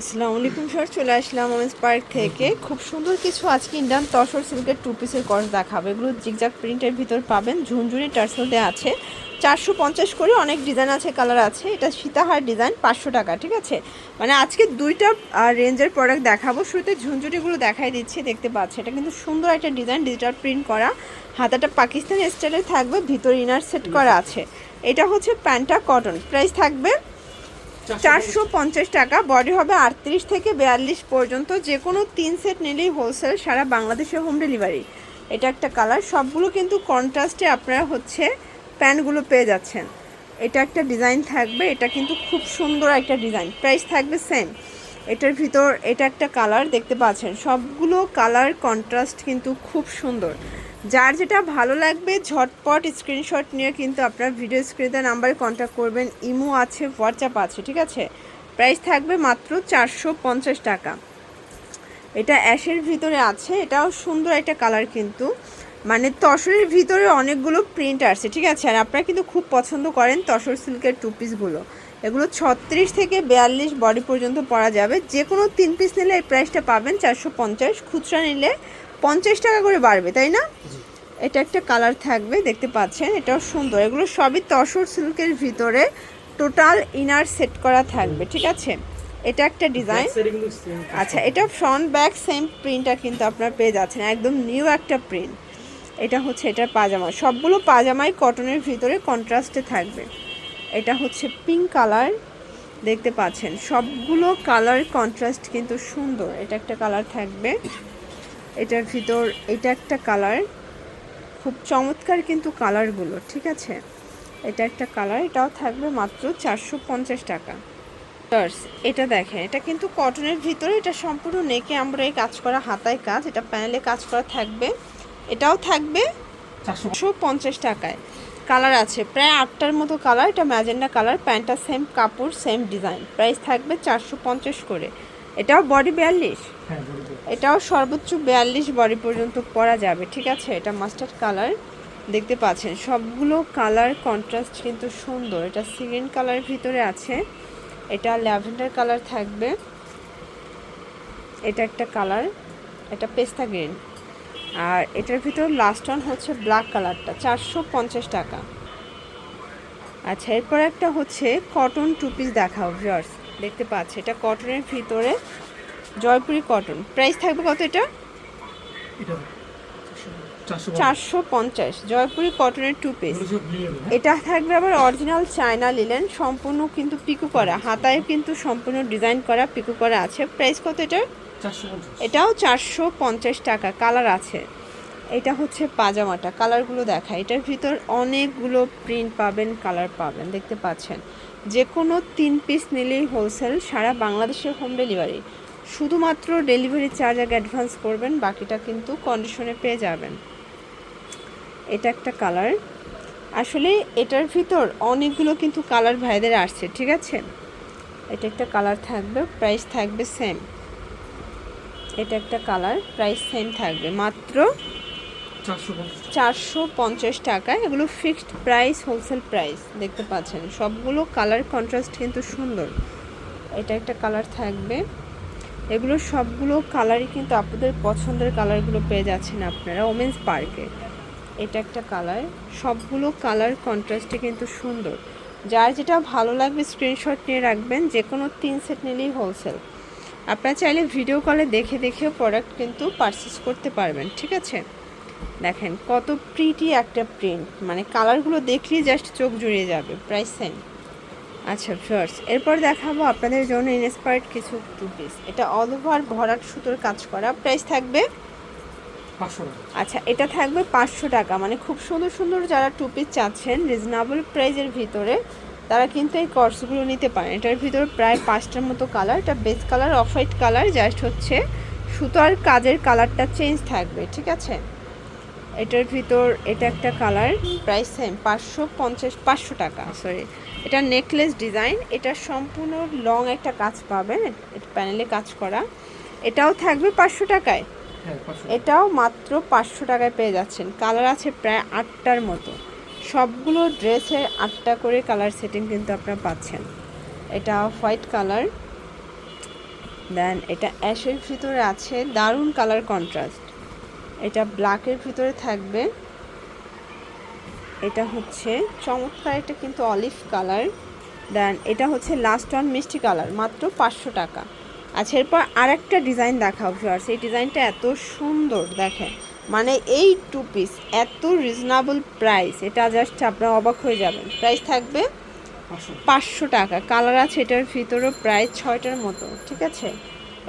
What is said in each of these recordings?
আসসালামু আলাইকুম স্যার চলে আসলাম ওমেন্স পার্ক থেকে। খুব সুন্দর কিছু আজকে ইন্ডিয়ান তসর সিল্কের টু পিসের কর্স দেখাবো। এগুলো জিগজাগ প্রিন্টের ভিতর পাবেন ঝুনঝুনি টার্সেল দেওয়া আছে। চারশো পঞ্চাশ করে অনেক ডিজাইন আছে কালার আছে। এটা সীতাহার ডিজাইন পাঁচশো টাকা ঠিক আছে? মানে আজকে দুইটা রেঞ্জের প্রোডাক্ট দেখাবো। শুরুতে ঝুনঝুনিগুলো দেখাই দিচ্ছি দেখতে পাচ্ছি এটা কিন্তু সুন্দর একটা ডিজাইন ডিজিটাল প্রিন্ট করা। হাতাটা পাকিস্তানি স্টাইলে থাকবে ভিতর ইনার সেট করা আছে। এটা হচ্ছে প্যান্টটা কটন প্রাইস থাকবে চারশো পঞ্চাশ টাকা। বডি হবে আটত্রিশ থেকে বিয়াল্লিশ পর্যন্ত। যে কোনো তিন সেট নিলেই হোলসেল সারা বাংলাদেশে হোম ডেলিভারি এটা একটা কালার সবগুলো কিন্তু কন্ট্রাস্টে আপনারা হচ্ছে প্যান্টগুলো পেয়ে যাচ্ছেন। এটা একটা ডিজাইন থাকবে। এটা কিন্তু খুব সুন্দর একটা ডিজাইন প্রাইস থাকবে সেম এটার ভিতর এটা একটা কালার দেখতে পাচ্ছেন। সবগুলো কালার কন্ট্রাস্ট কিন্তু খুব সুন্দর। যার যেটা ভালো লাগবে, ঝটপট স্ক্রিনশট নিয়ে কিন্তু আপনার ভিডিও স্ক্রিনে নাম্বারে কন্ট্যাক্ট করবেন। ইমো আছে হোয়াটসঅ্যাপ আছে, ঠিক আছে? প্রাইস থাকবে মাত্র চারশো পঞ্চাশ টাকা। এটা অ্যাশের ভিতরে আছে, এটাও সুন্দর একটা কালার কিন্তু। মানে তসরের ভিতরে অনেকগুলো প্রিন্ট আসছে, ঠিক আছে? আর আপনারা কিন্তু খুব পছন্দ করেন তসর সিল্কের টু পিসগুলো এগুলো ছত্রিশ থেকে বিয়াল্লিশ বডি পর্যন্ত পরা যাবে। যে কোনো তিন পিস নিলে এই প্রাইসটা পাবেন চারশো পঞ্চাশ। খুচরা নিলে পঞ্চাশ টাকা করে বাড়বে তাই না? এটা একটা কালার থাকবে দেখতে পাচ্ছেন এটাও সুন্দর। এগুলো সবই তসর সিল্কের ভিতরে টোটাল ইনার সেট করা থাকবে ঠিক আছে? এটা একটা ডিজাইন। আচ্ছা এটা ফ্রন্ট ব্যাক সেম প্রিন্টটা কিন্তু আপনারা পেয়ে যাচ্ছেন। একদম নিউ একটা প্রিন্ট এটা হচ্ছে এটার পাজামা। সবগুলো পাজামাই কটনের ভিতরে কন্ট্রাস্টে থাকবে। এটা হচ্ছে পিঙ্ক কালার দেখতে পাচ্ছেন। সবগুলো কালার কন্ট্রাস্ট কিন্তু সুন্দর। এটা একটা কালার থাকবে। এটার ভিতর, এটা একটা কালার খুব চমৎকার কিন্তু কালারগুলো ঠিক আছে? এটা একটা কালার এটাও থাকবে মাত্র চারশো পঞ্চাশ টাকা। এটা দেখেন, এটা কিন্তু কটনের ভিতরে, এটা সম্পূর্ণ নেকে আমরা এই কাজ করা, হাতায় কাজ, এটা প্যানেলে কাজ করা থাকবে। এটাও থাকবে চারশো পঞ্চাশ টাকায়। কালার আছে, প্রায় আটটার মতো কালার এটা ম্যাজেন্ডা কালার প্যান্টটা সেম কাপড় সেম ডিজাইন প্রাইস থাকবে চারশো পঞ্চাশ করে। এটাও বডি বিয়াল্লিশ? এটাও সর্বোচ্চ বিয়াল্লিশ বডি পর্যন্ত পরা যাবে ঠিক আছে? এটা মাস্টার্ড কালার দেখতে পাচ্ছেন। সবগুলো কালার কন্ট্রাস্ট কিন্তু সুন্দর। এটা সিগেন কালারের ভিতরে আছে। এটা ল্যাভেন্ডার কালার থাকবে। এটা একটা কালার এটা পেস্তা গ্রিন আর এটার ভিতর লাস্ট অন হচ্ছে ব্ল্যাক কালারটা চারশো পঞ্চাশ টাকা। আচ্ছা এরপর একটা হচ্ছে কটন টু পিস দেখাও ভিউয়ার্স দেখতে পাচ্ছি। এটা কটনের ভিতরে জয়পুরি কটন। প্রাইস থাকবে কত এটা? চারশো পঞ্চাশ। জয়পুরি কটনের টু পিস এটা থাকবে আবার অরিজিনাল চায়না লিলেন সম্পূর্ণ কিন্তু পিকু করা। হাতায় কিন্তু সম্পূর্ণ ডিজাইন করা পিকু করা আছে। প্রাইস কত এটা এটাও চারশো পঞ্চাশ টাকা। কালার আছে। এটা হচ্ছে পাজামাটা, কালারগুলো দেখা। এটার ভিতর অনেকগুলো প্রিন্ট পাবেন কালার পাবেন, দেখতে পাচ্ছেন। যে কোনো তিন পিস নিলেই হোলসেল সারা বাংলাদেশের হোম ডেলিভারি শুধুমাত্র ডেলিভারি চার্জ আগে অ্যাডভান্স করবেন, বাকিটা কিন্তু কন্ডিশনে পেয়ে যাবেন। এটা একটা কালার আসলে এটার ভিতর অনেকগুলো কিন্তু কালার ভাইদের আসছে, ঠিক আছে? এটা একটা কালার থাকবে প্রাইস থাকবে সেম এটা একটা কালার প্রাইস সেম থাকবে। মাত্র চারশো পঞ্চাশ টাকা। এগুলো ফিক্সড প্রাইস হোলসেল প্রাইস দেখতে পাচ্ছেন। সবগুলো কালার কন্ট্রাস্ট কিন্তু সুন্দর। এটা একটা কালার থাকবে। এগুলো সবগুলো কালারই কিন্তু আপনাদের পছন্দের কালারগুলো পেয়ে যাচ্ছেন আপনারা ওমেন্স পার্কে এটা একটা কালার সবগুলো কালার কন্ট্রাস্টে কিন্তু সুন্দর। যার যেটা ভালো লাগবে স্ক্রিনশট নিয়ে রাখবেন যে কোনো তিন সেট নিলেই হোলসেল আপনারা চাইলে ভিডিও কলে দেখে দেখেও প্রোডাক্ট কিন্তু পারচেস করতে পারবেন, ঠিক আছে? দেখেন কত প্রিটি একটা প্রিন্ট মানে কালারগুলো দেখলেই জাস্ট চোখ জুড়িয়ে যাবে প্রাইস সেম আচ্ছা ফার্স্ট এরপর দেখাবো আপনাদের জন্য ইনস্পায়ার্ড কিছু টু পিস এটা অল ওভার ভরাট সুতোর কাজ করা। প্রাইস থাকবে আচ্ছা এটা থাকবে পাঁচশো টাকা। মানে খুব সুন্দর সুন্দর যারা টু পিস চাচ্ছেন রিজনেবল প্রাইজের ভিতরে তারা কিন্তু এই কর্সগুলো নিতে পারেন। এটার ভিতরে প্রায় পাঁচটার মতো কালার এটা base colour off white colour just হচ্ছে সুতোর কাজের কালারটা চেঞ্জ থাকবে ঠিক আছে? এটার ভিতর এটা একটা কালার। প্রাইস সেম পাঁচশো পঞ্চাশ পাঁচশো টাকা। সরি এটা নেকলেস ডিজাইন এটা সম্পূর্ণ লং একটা কাজ পাবেন এটা প্যানেলে কাজ করা। এটাও থাকবে পাঁচশো টাকায়। এটাও মাত্র পাঁচশো টাকায় পেয়ে যাচ্ছেন। কালার আছে প্রায় আটটার মতো। সবগুলো ড্রেসের আটটা করে কালার সেটিং কিন্তু আপনারা পাচ্ছেন। এটা হোয়াইট কালার। দেন এটা অ্যাশের ভিতরে আছে দারুণ কালার কন্ট্রাস্ট। এটা ব্ল্যাকের ভিতরে থাকবে। এটা হচ্ছে চমৎকার এটা কিন্তু অলিভ কালার দেন এটা হচ্ছে লাস্ট ওয়ান মিষ্টি কালার মাত্র পাঁচশো টাকা। আচ্ছা এরপর আরেকটা ডিজাইন দেখাও ভিউয়ার্স এই ডিজাইনটা এত সুন্দর দেখেন। মানে এই টু পিস এত রিজনেবল প্রাইস এটা জাস্ট আপনারা অবাক হয়ে যাবেন। প্রাইস থাকবে পাঁচশো। টাকা। কালার আছে এটার ভিতরেও প্রায় ছয়টার মতো ঠিক আছে?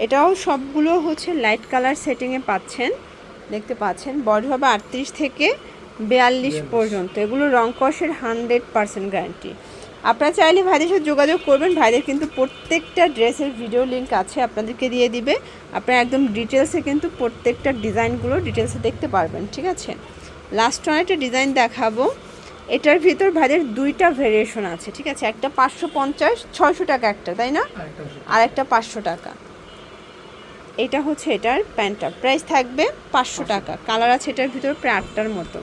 এটাও সবগুলো হচ্ছে লাইট কালার সেটিংয়ে পাচ্ছেন। দেখতে পাচ্ছেন বডি হবে আটত্রিশ থেকে বিয়াল্লিশ পর্যন্ত। এগুলো রং কষের হান্ড্রেড পার্সেন্ট গ্যারান্টি। আপনারা চাইলে ভাইদের সাথে যোগাযোগ করবেন। ভাইদের কিন্তু প্রত্যেকটা ড্রেসের ভিডিও লিঙ্ক আছে আপনাদেরকে দিয়ে দিবে। আপনারা একদম ডিটেলসে কিন্তু প্রত্যেকটা ডিজাইনগুলো ডিটেলসে দেখতে পারবেন ঠিক আছে? লাস্ট ওয়ান একটা ডিজাইন দেখাবো। এটার ভিতর ভাইদের দুইটা ভেরিয়েশন আছে ঠিক আছে? একটা পাঁচশো পঞ্চাশ ছয়শো টাকা একটা তাই না? আর একটা পাঁচশো টাকা। এটা হচ্ছে এটার প্যান্টটা। প্রাইস থাকবে পাঁচশো টাকা। কালার আছে এটার ভিতর প্রায় আটটার মতো।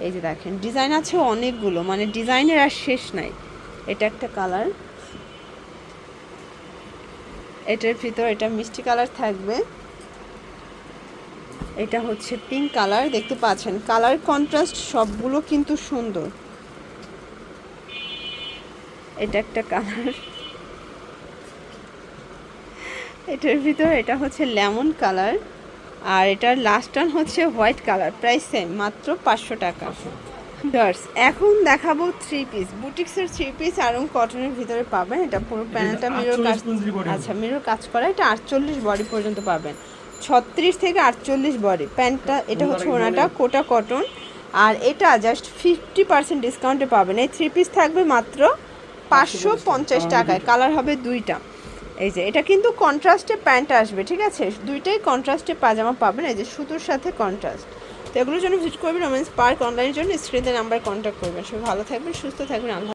এই যে দেখেন ডিজাইন আছে অনেকগুলো মানে ডিজাইনের আর শেষ নাই। এটা একটা কালার। এটার ভিতর এটা মিষ্টি কালার থাকবে। এটা হচ্ছে পিঙ্ক কালার দেখতে পাচ্ছেন। কালার কন্ট্রাস্ট সবগুলো কিন্তু সুন্দর। এটা একটা কালার। এটার ভিতর এটা হচ্ছে লেমন কালার আর এটার লাস্ট ওয়ান হচ্ছে হোয়াইট কালার প্রাইস সেম মাত্র পাঁচশো টাকা। ডার্স এখন দেখাবো থ্রি পিস বুটিক্সের থ্রি পিস আরং কটনের ভিতরে পাবেন। এটা পুরো প্যানেলটা মিরর কাজ 48 পর্যন্ত body হবে। আচ্ছা মিরর কাজ করা। এটা আটচল্লিশ বডি পর্যন্ত পাবেন। ছত্রিশ থেকে আটচল্লিশ বডি প্যান্টটা এটা হচ্ছে ওনাটা কোটা কটন আর এটা জাস্ট ফিফটি পার্সেন্ট ডিসকাউন্টে পাবেন। এই থ্রি পিস থাকবে মাত্র পাঁচশো পঞ্চাশ টাকায়। কালার হবে দুইটা। এই যে, এটা কিন্তু কন্ট্রাস্টে প্যান্ট আসবে, ঠিক আছে? দুইটাই কন্ট্রাস্টে পাজামা পাবেন, এই যে সুতোর সাথে কন্ট্রাস্ট তো এগুলোর জন্য ভিজিট করবেন, রোমেন্স পার্ক অনলাইনের জন্য স্ক্রিনে নাম্বার কন্ট্যাক্ট করবেন। সবাই ভালো থাকবেন, সুস্থ থাকবেন, আল্লাহ